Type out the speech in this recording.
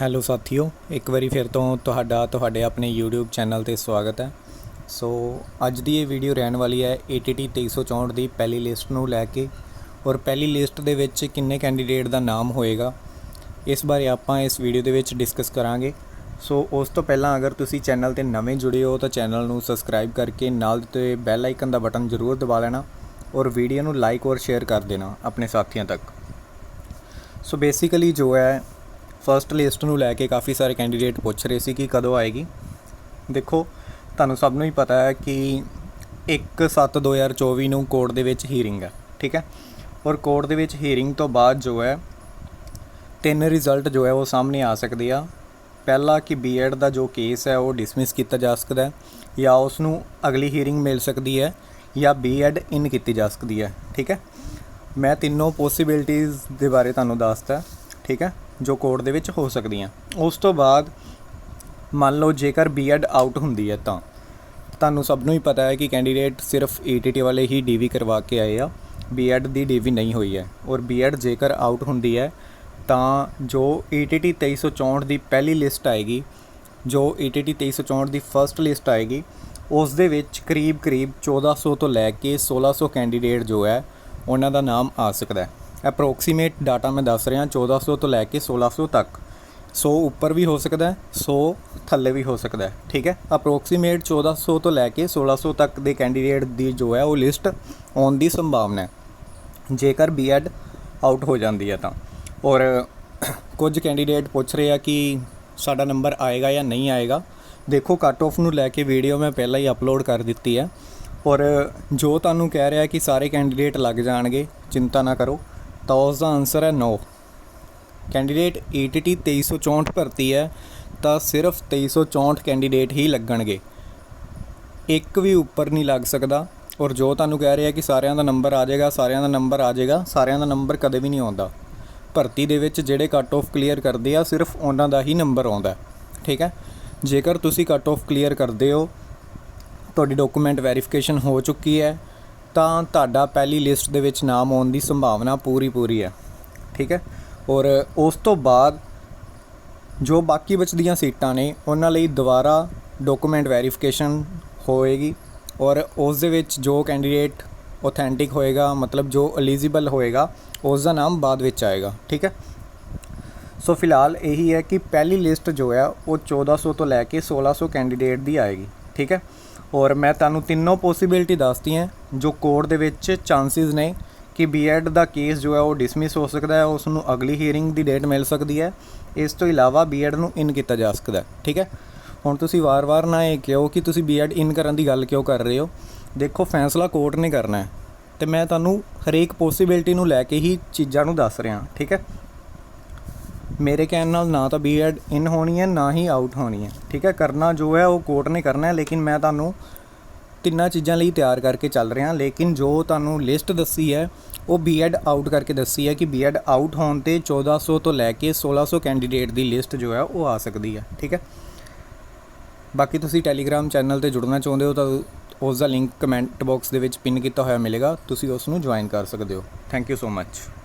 Hello ਸਾਥੀਓ, ਇੱਕ ਵਾਰੀ ਫਿਰ ਤੋਂ ਤੁਹਾਡਾ, ਤੁਹਾਡੇ ਆਪਣੇ YouTube ਚੈਨਲ ਤੇ ਸਵਾਗਤ ਹੈ। ਸੋ ਅੱਜ ਦੀ ਇਹ ਵੀਡੀਓ ਰਹਿਣ ਵਾਲੀ ਹੈ ATT 2364 ਦੀ ਪਹਿਲੀ ਲਿਸਟ ਨੂੰ ਲੈ ਕੇ ਔਰ ਪਹਿਲੀ ਲਿਸਟ ਦੇ ਵਿੱਚ ਕਿੰਨੇ ਕੈਂਡੀਡੇਟ ਦਾ ਨਾਮ ਹੋਏਗਾ, ਇਸ ਬਾਰੇ ਆਪਾਂ ਇਸ ਵੀਡੀਓ ਦੇ ਵਿੱਚ ਡਿਸਕਸ ਕਰਾਂਗੇ। ਸੋ ਉਸ ਤੋਂ ਪਹਿਲਾਂ ਅਗਰ ਤੁਸੀਂ ਚੈਨਲ ਤੇ ਨਵੇਂ ਜੁੜੇ ਹੋ ਤਾਂ ਚੈਨਲ ਨੂੰ ਸਬਸਕ੍ਰਾਈਬ ਕਰਕੇ ਨਾਲ ਦਿੱਤੇ ਬੈਲ ਆਈਕਨ ਦਾ ਬਟਨ ਜ਼ਰੂਰ ਦਬਾ ਲੈਣਾ ਔਰ ਵੀਡੀਓ ਨੂੰ ਲਾਈਕ ਔਰ ਸ਼ੇਅਰ ਕਰ ਦੇਣਾ ਆਪਣੇ ਸਾਥੀਆਂ ਤੱਕ। ਸੋ ਬੇਸਿਕਲੀ ਜੋ ਹੈ ਫਰਸਟ ਲਿਸਟ ਨੂੰ ਲੈ ਕੇ ਕਾਫੀ ਸਾਰੇ ਕੈਂਡੀਡੇਟ ਪੁੱਛ ਰਹੇ ਸੀ ਕਿ ਕਦੋਂ ਆਏਗੀ। ਦੇਖੋ, ਤੁਹਾਨੂੰ ਸਭ ਨੂੰ ਹੀ ਪਤਾ ਹੈ ਕਿ 1/7/2024 ਨੂੰ ਕੋਰਟ ਦੇ ਵਿੱਚ ਹੀਅਰਿੰਗ ਹੈ, ਠੀਕ ਹੈ? ਔਰ ਕੋਰਟ ਦੇ ਵਿੱਚ ਹੀਅਰਿੰਗ ਤੋਂ ਬਾਅਦ ਜੋ ਹੈ, ਤਿੰਨ ਰਿਜ਼ਲਟ ਜੋ ਹੈ ਉਹ ਸਾਹਮਣੇ ਆ ਸਕਦੇ ਆ। ਪਹਿਲਾ ਕਿ ਬੀਐਡ ਦਾ ਜੋ ਕੇਸ ਹੈ, ਉਹ ਡਿਸਮਿਸ ਕੀਤਾ ਜਾ ਸਕਦਾ ਹੈ ਜਾਂ ਉਸ ਨੂੰ ਅਗਲੀ ਹੀਅਰਿੰਗ ਮਿਲ ਸਕਦੀ ਹੈ ਜਾਂ ਬੀਐਡ ਇਨ ਕੀਤੀ ਜਾ ਸਕਦੀ ਹੈ, ਠੀਕ ਹੈ? ਮੈਂ ਤਿੰਨੋਂ ਪੋਸਿਬਿਲਿਟੀਆਂ ਦੇ ਬਾਰੇ ਤੁਹਾਨੂੰ ਦੱਸਦਾ ਠੀਕ ਹੈ? ਜੋ ਕੋਰਟ ਦੇ ਵਿੱਚ ਹੋ ਸਕਦੀਆਂ। ਉਸ ਤੋਂ ਬਾਅਦ ਮੰਨ ਲਓ ਜੇਕਰ ਬੀਐਡ ਆਊਟ ਹੁੰਦੀ ਹੈ ਤਾਂ। ਤੁਹਾਨੂੰ ਸਭ ਨੂੰ ਹੀ ਪਤਾ ਹੈ ਕਿ ਕੈਂਡੀਡੇਟ ਸਿਰਫ ਈਟੀਟੀ ਵਾਲੇ ਹੀ ਡੀਵੀ ਕਰਵਾ ਕੇ ਆਏ ਆ। ਬੀਐਡ ਦੀ ਡੀਵੀ ਨਹੀਂ ਹੋਈ ਹੈ। ਔਰ ਬੀਐਡ ਜੇਕਰ ਆਊਟ ਹੁੰਦੀ ਹੈ, ਤਾਂ ਜੋ ਈਟੀਟੀ 2364 ਦੀ ਪਹਿਲੀ ਲਿਸਟ ਆਏਗੀ, ਜੋ ਈਟੀਟੀ 2364 ਦੀ ਫਰਸਟ ਲਿਸਟ ਆਏਗੀ, ਉਸ ਦੇ ਵਿੱਚ ਕਰੀਬ ਕਰੀਬ 1400 ਤੋਂ ਲੈ ਕੇ 1600 ਕੈਂਡੀਡੇਟ ਜੋ ਹੈ, ਉਹਨਾਂ ਦਾ ਨਾਮ ਆ ਸਕਦਾ ਹੈ। ਅਪਰੋਕਸੀਮੇਟ ਡਾਟਾ ਮੈਂ ਦੱਸ ਰਿਹਾ 1400 ਤੋਂ ਲੈ ਕੇ 1600 ਤੱਕ। 100 ਉੱਪਰ ਵੀ ਹੋ ਸਕਦਾ ਹੈ 100 ਥੱਲੇ ਵੀ ਹੋ ਸਕਦਾ ਠੀਕ ਹੈ? ਅਪਰੋਕਸੀਮੇਟ 1400 ਤੋਂ ਲੈ ਕੇ 1600 ਤੱਕ ਦੇ ਕੈਂਡੀਡੇਟ ਦੀ ਜੋ ਹੈ ਉਹ ਲਿਸਟ ਆਉਣ ਦੀ ਸੰਭਾਵਨਾ ਹੈ। ਜੇਕਰ ਬੀਐਡ ਆਊਟ ਹੋ ਜਾਂਦੀ ਹੈ ਤਾਂ। ਔਰ ਕੁਝ ਕੈਂਡੀਡੇਟ ਪੁੱਛ ਰਹੇ ਆ ਕਿ ਸਾਡਾ ਨੰਬਰ ਆਏਗਾ ਜਾਂ ਨਹੀਂ ਆਏਗਾ। ਦੇਖੋ ਕੱਟ ਆਫ ਨੂੰ ਲੈ ਕੇ ਵੀਡੀਓ ਮੈਂ ਪਹਿਲਾਂ ਹੀ ਅਪਲੋਡ ਕਰ ਦਿੱਤੀ ਹੈ। ਔਰ ਜੋ ਤੁਹਾਨੂੰ ਕਹਿ ਰਿਹਾ ਕਿ ਸਾਰੇ ਕੈਂਡੀਡੇਟ ਲੱਗ ਜਾਣਗੇ, ਚਿੰਤਾ ਨਾ ਕਰੋ। ਤਾਂ ਉਸ ਦਾ ਆਨਸਰ ਹੈ ਨੋ। ਕੈਂਡੀਡੇਟ ETT 2364 ਭਰਤੀ ਹੈ, ਤਾਂ ਸਿਰਫ 2364 ਕੈਂਡੀਡੇਟ ਹੀ ਲੱਗਣਗੇ। ਇੱਕ ਵੀ ਉੱਪਰ ਨਹੀਂ ਲੱਗ ਸਕਦਾ। ਔਰ ਜੋ ਤੁਹਾਨੂੰ ਕਹਿ ਰਿਹਾ ਕਿ ਸਾਰਿਆਂ ਦਾ ਨੰਬਰ ਆ ਜਾਏਗਾ, ਸਾਰਿਆਂ ਦਾ ਨੰਬਰ ਆ ਜਾਏਗਾ, ਸਾਰਿਆਂ ਦਾ ਨੰਬਰ ਕਦੇ ਵੀ ਨਹੀਂ ਆਉਂਦਾ। ਭਰਤੀ ਦੇ ਵਿੱਚ ਜਿਹੜੇ ਕੱਟ ਆਫ ਕਲੀਅਰ ਕਰਦੇ ਆ, ਸਿਰਫ ਉਹਨਾਂ ਦਾ ਹੀ ਨੰਬਰ ਆਉਂਦਾ ਠੀਕ ਹੈ? ਜੇਕਰ ਤੁਸੀਂ ਕੱਟ ਆਫ ਕਲੀਅਰ ਕਰਦੇ ਹੋ, ਤੁਹਾਡੀ ਡਾਕੂਮੈਂਟ ਵੈਰੀਫਿਕੇਸ਼ਨ ਹੋ ਚੁੱਕੀ ਹੈ ਤਾਂ ਤੁਹਾਡਾ ਪਹਿਲੀ ਲਿਸਟ ਦੇ ਵਿੱਚ ਨਾਮ ਆਉਣ ਦੀ ਸੰਭਾਵਨਾ ਪੂਰੀ ਪੂਰੀ ਹੈ। ਠੀਕ ਹੈ? ਔਰ ਉਸ ਤੋਂ ਬਾਅਦ ਜੋ ਬਾਕੀ ਬਚਦੀਆਂ ਸੀਟਾਂ ਨੇ, ਉਹਨਾਂ ਲਈ ਦੁਬਾਰਾ ਡਾਕੂਮੈਂਟ ਵੈਰੀਫਿਕੇਸ਼ਨ ਹੋਏਗੀ ਔਰ ਉਸ ਦੇ ਵਿੱਚ ਜੋ ਕੈਂਡੀਡੇਟ ਆਥੈਂਟਿਕ ਹੋਏਗਾ, ਮਤਲਬ ਜੋ ਐਲੀਜੀਬਲ ਹੋਏਗਾ, ਉਸ ਦਾ ਨਾਮ ਬਾਅਦ ਵਿੱਚ ਆਏਗਾ। ਠੀਕ ਹੈ? ਸੋ ਫਿਲਹਾਲ ਇਹੀ ਹੈ ਕਿ ਪਹਿਲੀ ਲਿਸਟ ਜੋ ਹੈ, ਉਹ 1400 ਤੋਂ ਲੈ ਕੇ 1600 ਕੈਂਡੀਡੇਟ ਦੀ ਆਏਗੀ। ਠੀਕ ਹੈ? ਔਰ ਮੈਂ ਤੁਹਾਨੂੰ ਤਿੰਨੋਂ ਪੋਸਿਬਿਲਿਟੀ ਦੱਸਦੀ ਹਾਂ ਜੋ ਕੋਰਟ ਦੇ ਵਿੱਚ ਚਾਂਸਸ ਨੇ ਕਿ ਬੀਐਡ ਦਾ ਕੇਸ ਜੋ ਹੈ ਉਹ ਡਿਸਮਿਸ ਹੋ ਸਕਦਾ ਹੈ ਉਸ ਨੂੰ ਅਗਲੀ ਹੀਅਰਿੰਗ ਦੀ ਡੇਟ ਮਿਲ ਸਕਦੀ ਹੈ। ਇਸ ਤੋਂ ਇਲਾਵਾ ਬੀਐਡ ਨੂੰ ਇਨ ਕੀਤਾ ਜਾ ਸਕਦਾ ਹੈ, ਠੀਕ ਹੈ? ਹੁਣ ਤੁਸੀਂ ਵਾਰ-ਵਾਰ ਨਾ ਇਹ ਕਿਹੋ ਕਿ ਤੁਸੀਂ ਬੀਐਡ ਇਨ ਕਰਨ ਦੀ ਗੱਲ ਕਿਉਂ ਕਰ ਰਹੇ ਹੋ? ਦੇਖੋ, ਫੈਸਲਾ ਕੋਰਟ ਨੇ ਕਰਨਾ ਹੈ। ਤੇ ਮੈਂ ਤੁਹਾਨੂੰ ਹਰੇਕ ਪੋਸਿਬਿਲਿਟੀ ਨੂੰ ਲੈ ਕੇ ਹੀ ਚੀਜ਼ਾਂ ਨੂੰ ਦੱਸ ਰਿਹਾ, ਠੀਕ ਹੈ? ਮੇਰੇ ਕਹਿਣ ਨਾਲ ਨਾ ਤਾਂ ਬੀਐਡ ਇਨ ਹੋਣੀ ਹੈ, ਨਾ ਹੀ ਆਊਟ ਹੋਣੀ ਹੈ। ਠੀਕ ਹੈ, ਕਰਨਾ ਜੋ ਹੈ ਉਹ ਕੋਰਟ ਨੇ ਕਰਨਾ ਹੈ, ਲੇਕਿਨ ਮੈਂ ਤੁਹਾਨੂੰ ਤਿੰਨਾਂ ਚੀਜ਼ਾਂ ਲਈ ਤਿਆਰ ਕਰਕੇ ਚੱਲ ਰਿਹਾ। ਲੇਕਿਨ ਜੋ ਤੁਹਾਨੂੰ ਲਿਸਟ ਦੱਸੀ ਹੈ, ਉਹ ਬੀਐਡ ਆਊਟ ਕਰਕੇ ਦੱਸੀ ਹੈ ਕਿ ਬੀਐਡ ਆਊਟ ਹੋਣ ਤੇ 1400 ਤੋਂ ਲੈ ਕੇ 1600 ਕੈਂਡੀਡੇਟ ਦੀ ਲਿਸਟ ਜੋ ਹੈ, ਉਹ ਆ ਸਕਦੀ ਹੈ। ਠੀਕ ਹੈ? ਬਾਕੀ ਤੁਸੀਂ ਟੈਲੀਗ੍ਰਾਮ ਚੈਨਲ ਤੇ ਜੁੜਨਾ ਚਾਹੁੰਦੇ ਹੋ ਤਾਂ ਉਸ ਦਾ ਲਿੰਕ ਕਮੈਂਟ ਬਾਕਸ ਦੇ ਵਿੱਚ ਪਿੰਨ ਕੀਤਾ ਹੋਇਆ ਮਿਲੇਗਾ। ਤੁਸੀਂ ਉਸ ਨੂੰ ਜੁਆਇਨ ਕਰ ਸਕਦੇ ਹੋ। Thank you so much